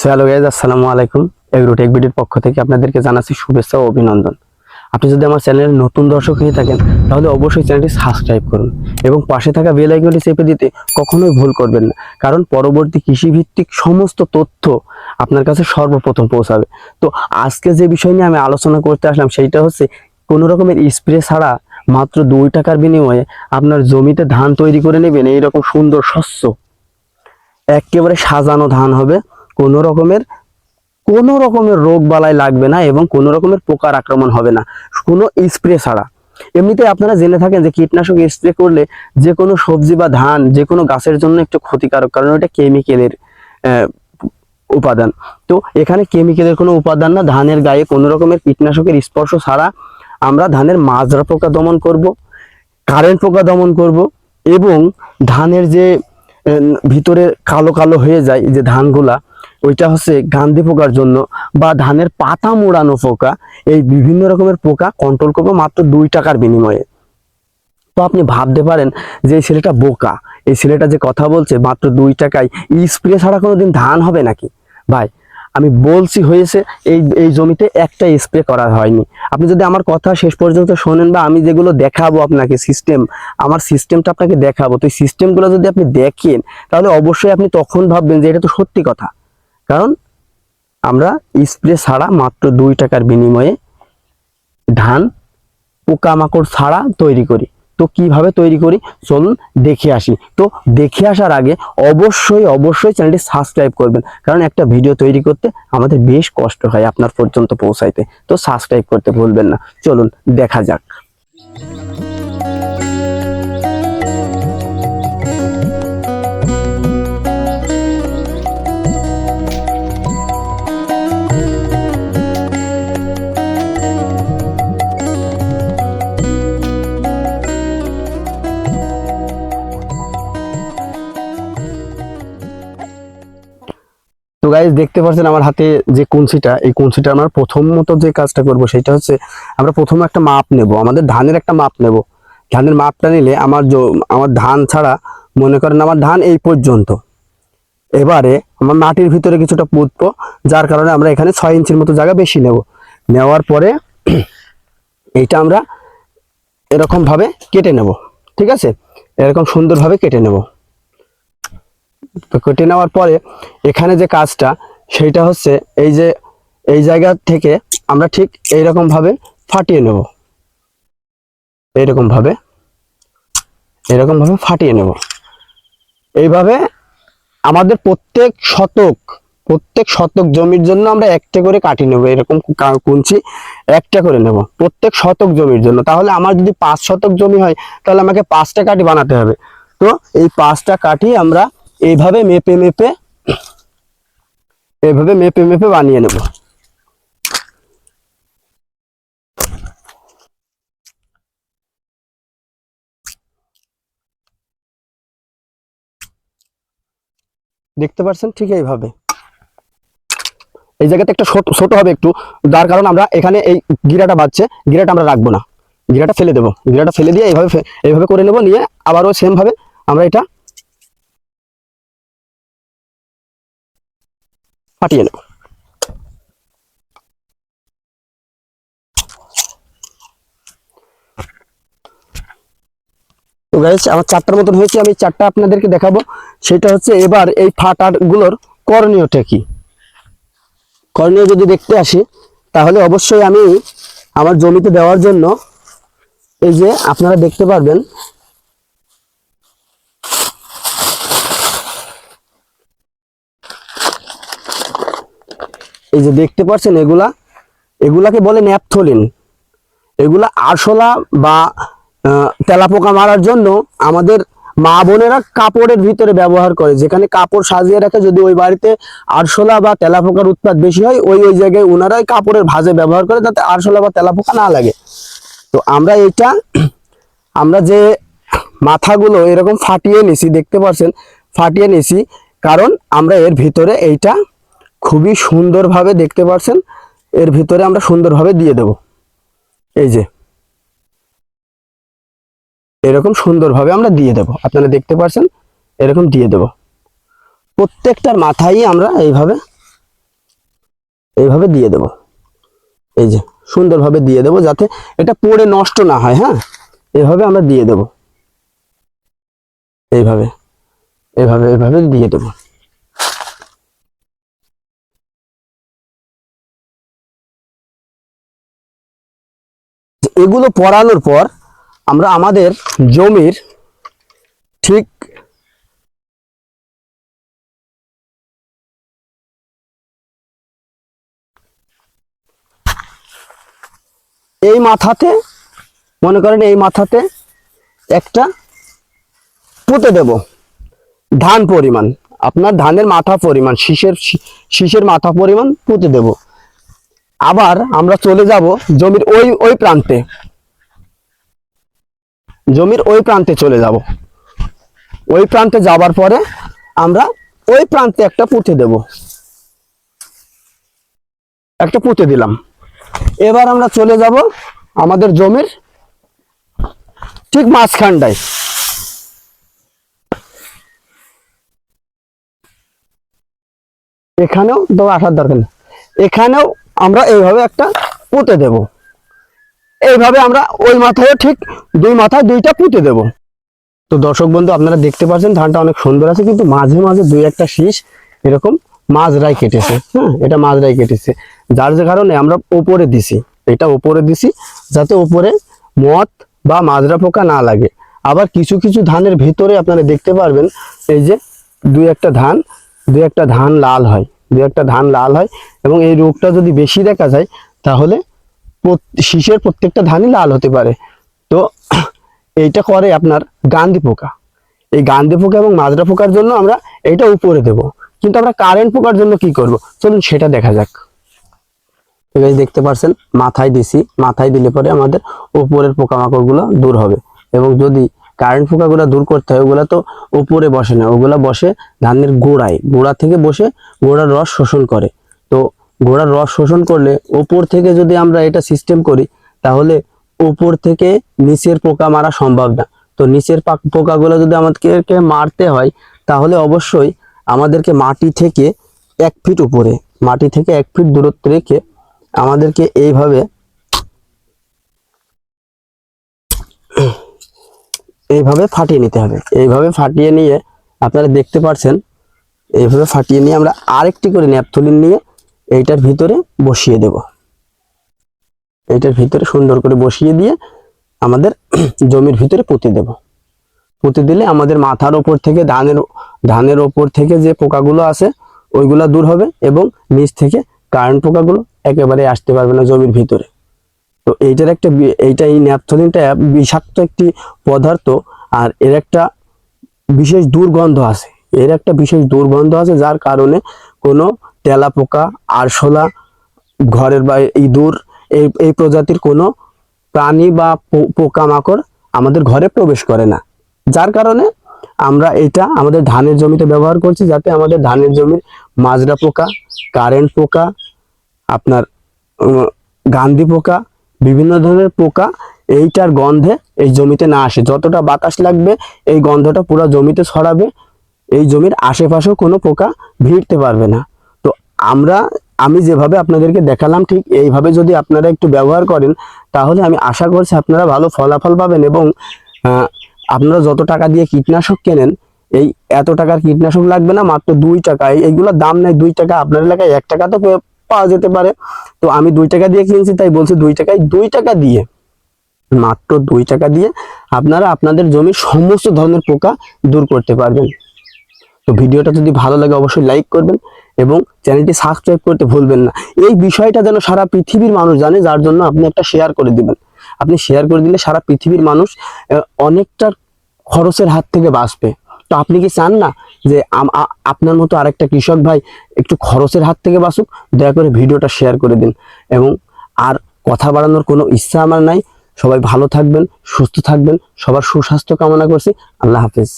So hello guys আসসালামু আলাইকুম। Agrotech বিডির পক্ষ থেকে আপনাদেরকে জানাচ্ছি শুভেচ্ছা ও অভিনন্দন। আপনি যদি আমার চ্যানেলের নতুন দর্শক হয়ে থাকেন, তাহলে অবশ্যই চ্যানেলটি সাবস্ক্রাইব করুন এবং পাশে থাকা বেল আইকনটি চেপে দিতে কখনোই ভুল করবেন না, কারণ পরবর্তী কৃষিভিত্তিক সমস্ত তথ্য আপনার কাছে সর্বপ্রথম পৌঁছাবে। তো আজকে যে বিষয় নিয়ে আমি আলোচনা করতে আসলাম, সেইটা হচ্ছে কোনো রকমের স্প্রে ছাড়া মাত্র দুই টাকার বিনিময়ে আপনার জমিতে ধান তৈরি করে নেবেন, এইরকম সুন্দর শস্য একেবারে সাজানো ধান হবে। কোনো রকমের কোনো রকমের রোগ বালাই লাগবে না এবং কোনো রকমের পোকার আক্রমণ হবে না। কোনো স্প্রে ছাড়া। এমনিতে আপনারা জেনে থাকেন যে কীটনাশক স্প্রে করলে যে কোনো সবজি বা ধান, যে কোনো গাছের জন্য একটু ক্ষতিকারক, কারণ ওটা কেমিক্যালের উপাদান। তো এখানে কেমিক্যালের কোনো উপাদান না, ধানের গায়ে কোনো রকমের কীটনাশকের স্পর্শ ছাড়া আমরা ধানের মাজরা পোকা দমন করব কারেন্ট পোকা দমন করব এবং ধানের যে ভিতরে কালো কালো হয়ে যায় যে ধানগুলা ওইটা হচ্ছে গান্ধী পোকার জন্য বা ধানের পাতা মোড়ানো পোকা। এই বিভিন্ন রকমের পোকা কন্ট্রোল করব মাত্র দুই টাকার বিনিময়ে। তো আপনি ভাবতে পারেন যে এই ছেলেটা বোকা। এই ছেলেটা যে কথা বলছে মাত্র দুই টাকায় স্প্রে ছাড়া কোনোদিন ধান হবে নাকি? ভাই, আমি বলছি হয়েছে এই এই জমিতে একটা স্প্রে করা হয়নি। আপনি যদি আমার কথা শেষ পর্যন্ত শোনেন বা আমি যেগুলো দেখাবো আপনাকে সিস্টেম আমার সিস্টেমটা আপনাকে দেখাবো। তো এই সিস্টেমগুলো যদি আপনি দেখেন, তাহলে অবশ্যই আপনি তখন ভাববেন যে এটা তো সত্যি কথা। কারণ আমরা স্প্রে ছাড়া মাত্র দুই টাকার বিনিময়ে ধান, পোকামাকড় ছাড়া তৈরি করি। তো কীভাবে তৈরি করি? চলুন দেখে আসি। তো দেখে আসার আগে অবশ্যই অবশ্যই চ্যানেলটি সাবস্ক্রাইব করবেন। কারণ একটা ভিডিও তৈরি করতে আমাদের বেশ কষ্ট হয় আপনার পর্যন্ত পৌঁছাইতে। তো সাবস্ক্রাইব করতে ভুলবেন না। চলুন দেখা যাক। গাইজ দেখতে পাচ্ছেন আমার হাতে যে কুঞ্চিটা এই কুঞ্চিটা আমরা প্রথমত যে কাজটা করব সেটা হচ্ছে আমরা প্রথমে একটা মাপ নেব, আমাদের ধানের একটা মাপ নেব। ধানের মাপটা নিলে আমার আমার ধান ছাড়া মনে করেন আমার ধান এই পর্যন্ত। এবারে আমার মাটির ভিতরে কিছুটা পুঁতবো, যার কারণে আমরা এখানে ছয় ইঞ্চির মতো জায়গা বেশি নেব। নেওয়ার পরে এইটা আমরা এরকম ভাবে কেটে নেব, ঠিক আছে? এরকম সুন্দরভাবে কেটে নেব। তো কেটে নেওয়ার পরে এখানে যে কাজটা, সেইটা হচ্ছে এই যে, এই জায়গা থেকে আমরা ঠিক এইরকম ভাবে ফাটিয়ে নেব। এইরকম ভাবে এরকম ভাবে ফাটিয়ে নেব। এইভাবে আমাদের প্রত্যেক শতক প্রত্যেক শতক জমির জন্য আমরা একটা করে কাটি নেব, এরকম কুঞ্চি একটা করে নেব, প্রত্যেক শতক জমির জন্য। তাহলে আমার যদি পাঁচ শতক জমি হয়, তাহলে আমাকে পাঁচটা কাঠি বানাতে হবে। তো এই পাঁচটা কাঠি আমরা এইভাবে মেপে মেপে, এইভাবে মেপে মেপে বানিয়ে নেব। দেখতে পাচ্ছেন ঠিক এইভাবে। এই জায়গাতে একটা ছোট ছোট হবে একটু, যার কারণ আমরা এখানে এই গিরাটা বাজছে গিরাটা আমরা রাখব না। গিরাটা ফেলে দেবো। গিরাটা ফেলে দিয়ে এইভাবে এইভাবে করে নেব, নিয়ে আবারও সেমভাবে আমরা এটা ফাটিয়ে নেব তো গাইস আমার চারটার মতন হয়েছে, আমি চারটা আপনাদেরকে দেখাবো। সেটা হচ্ছে এবার এই ফাটারগুলোর করণীয়টা কি? করণীয় যদি দেখতে আসি, তাহলে অবশ্যই আমি আমার জমিতে দেওয়ার জন্য এই যে আপনারা দেখতে পারবেন এই যে দেখতে পাচ্ছেন এগুলা, এগুলাকে বলে ন্যাপথলিন। এগুলা আরশোলা বা তেলাপোকা মারার জন্য আমাদের মা বোনেরা কাপড়ের ভিতরে ব্যবহার করে, যেখানে কাপড় সাজিয়ে রাখে যদি ওই বাড়িতে আরশোলা বা তেলাপোকার উৎপাদ বেশি হয়, ওই ওই জায়গায় ওনারাই কাপড়ের ভাঁজে ব্যবহার করে যাতে আরশোলা বা তেলাপোকা না লাগে। তো আমরা এটা আমরা যে মাথাগুলো এরকম ফাটিয়ে নিছি, দেখতে পাচ্ছেন ফাটিয়ে নিছি, কারণ আমরা এর ভিতরে এইটা খুবই সুন্দরভাবে দেখতে পাচ্ছেন এর ভিতরে আমরা সুন্দরভাবে দিয়ে দেব। এই যে। এরকম সুন্দরভাবে আমরা দিয়ে দেব। আপনারা দেখতে পাচ্ছেন এরকম দিয়ে দেব। প্রত্যেকটার মাথায় আমরা এইভাবে এইভাবে দিয়ে দেব। এই যে, সুন্দরভাবে দিয়ে দেব যাতে এটা পড়ে নষ্ট না হয় হ্যাঁ? এইভাবে আমরা দিয়ে দেব। এইভাবে এইভাবে এইভাবে দিয়ে দেব। এগুলো পরানোর পর আমরা আমাদের জমির ঠিক এই মাথাতে, মনে করেন এই মাথাতে একটা পুঁতে দেব। ধান পরিমাণ, আপনার ধানের মাথা পরিমাণ, শীষের শীষের মাথা পরিমাণ পুঁতে দেব। আবার আমরা চলে যাব জমির ওই ওই প্রান্তে। জমির ওই প্রান্তে চলে যাব। ওই প্রান্তে যাবার পরে আমরা ওই প্রান্তে একটা পুঁতে দেব। একটা পুঁতে দিলাম। এবার আমরা চলে যাব আমাদের জমির ঠিক মাঝখানটায়। এখানেও তো আসার দরকার নেই। এখানেও আমরা এইভাবে একটা পুঁতে দেব। এইভাবে আমরা ওই মাথায় ঠিক দুই মাথায় দুইটা পুঁতে দেব। তো দর্শক বন্ধু, আপনারা দেখতে পাচ্ছেন ধানটা অনেক সুন্দর আছে, কিন্তু মাঝে মাঝে দুই একটা শীষ এরকম মাজরাই কেটেছে। হ্যাঁ এটা মাজরাই কেটেছে। যার যে কারণে আমরা ওপরে দিছি। এটা ওপরে দিছি যাতে ওপরে মদ বা মাজরা পোকা না লাগে। আবার কিছু কিছু ধানের ভিতরে আপনারা দেখতে পারবেন, এই যে দুই একটা ধান, দুই একটা ধান লাল হয়। দুই একটা ধান লাল হয় এবং এই রোগটা যদি বেশি দেখা যায়, তাহলে শীষের প্রত্যেকটা ধানই লাল হতে পারে। তো এইটা করে আপনার গান্ধী পোকা। এই গান্ধী পোকা এবং মাজরা পোকার জন্য আমরা এটা উপরে দেব। কিন্তু আমরা কারেন্ট পোকার জন্য কি করব? চলুন সেটা দেখা যাক। ঠিক দেখতে পাচ্ছেন মাথায় দিছি। মাথায় দিলে পরে আমাদের উপরের পোকামাকড়গুলো দূর হবে। এবং যদি কারেন্ট পোকাগুলো দূর করতে হয়, ওগুলা তো উপরে বসে না, ওগুলা বসে ধানের গোড়ায়, গোড়া থেকে বসে গোড়ার রস শোষণ করে। তো গোড়ার রস শোষণ করলে উপর থেকে যদি আমরা এটা সিস্টেম করি, তাহলে উপর থেকে নিচের পোকা মারা সম্ভব না। তো নিচের পাক- পোকাগুলো যদি আমাদেরকে মারতে হয়, তাহলে অবশ্যই আমাদেরকে মাটি থেকে এক ফিট উপরে, মাটি থেকে এক ফিট দূরত্ব রেখে আমাদেরকে এইভাবে এইভাবে ফাটিয়ে নিতে হবে। এইভাবে ফাটিয়ে নিয়ে আপনারা দেখতে পাচ্ছেন এইভাবে ফাটিয়ে নিয়ে আমরা আরেকটি করে ন্যাপথলিন নিয়ে এইটার ভিতরে বসিয়ে দেব। এইটার ভিতরে সুন্দর করে বসিয়ে দিয়ে আমাদের জমির ভিতরে পুঁতে দেব। পুঁতে দিলে আমাদের মাথার ওপর থেকে, ধানের ধানের ওপর থেকে যে পোকাগুলো আছে, ওইগুলা দূর হবে এবং নিচ থেকে কারেন্ট পোকাগুলো একেবারে আসতে পারবে না জমির ভিতরে। তো এইটার একটা এইটা এই ন্যাপথলিনটা বিষাক্ত একটি পদার্থ আর এর একটা বিশেষ দুর্গন্ধ আছে। এর একটা বিশেষ দুর্গন্ধ আছে যার কারণে কোনো তেলা পোকা আরশোলা, ঘরের বা ইঁদুর, এই এই প্রজাতির কোনো প্রাণী বা পোকামাকড় আমাদের ঘরে প্রবেশ করে না। যার কারণে আমরা এটা আমাদের ধানের জমিতে ব্যবহার করছি যাতে আমাদের ধানের জমির মাজরা পোকা, কারেন্ট পোকা, আপনার গান্ধী পোকা বিভিন্ন ধরনের পোকা এইটার গন্ধে এই জমিতে না আসে। যতটা বাতাস লাগবে, এই গন্ধটা পুরো জমিতে ছড়াবে, এই জমির আশেপাশেও কোনো পোকা ভিড়তে পারবে না। তো আমরা, আমি যেভাবে আপনাদেরকে দেখালাম, ঠিক এইভাবে যদি আপনারা একটু ব্যবহার করেন, তাহলে আমি আশা করছি আপনারা ভালো ফলাফল পাবেন এবং আপনারা যত টাকা দিয়ে কীটনাশক কেনেন, এই এত টাকার কীটনাশক লাগবে না, মাত্র দুই টাকা। এই- এইগুলোর দাম নেই দুই টাকা, আপনার এলাকায় এক টাকা তো পাওয়া যেতে পারে। তো আমি দুই টাকা দিয়ে কিনছি, তাই বলছি দুই টাকায় দুই টাকা দিয়ে। মাত্র দুই টাকা দিয়ে আপনারা আপনাদের জমির সমস্ত ধরনের পোকা দূর করতে পারবেন। তো ভিডিওটা যদি ভালো লাগে অবশ্যই লাইক করবেন এবং চ্যানেলটি সাবস্ক্রাইব করতে ভুলবেন না। এই বিষয়টা যেন সারা পৃথিবীর মানুষ জানে, যার জন্য আপনি একটা শেয়ার করে দিবেন। আপনি শেয়ার করে দিলে সারা পৃথিবীর মানুষ অনেকটা খরচের হাত থেকে বাঁচবে। তো আপনি কি চান না যে আপনার মতো আরেকটা কৃষক ভাই একটু খরচের হাত থেকে বাঁচুক, দয়া করে ভিডিওটা শেয়ার করে দিন। এবং আর কথা বাড়ানোর কোনো ইচ্ছা আমার নাই। সবাই ভালো থাকবেন, সুস্থ থাকবেন, সবার সুস্বাস্থ্য কামনা করছি। আল্লাহ হাফেজ।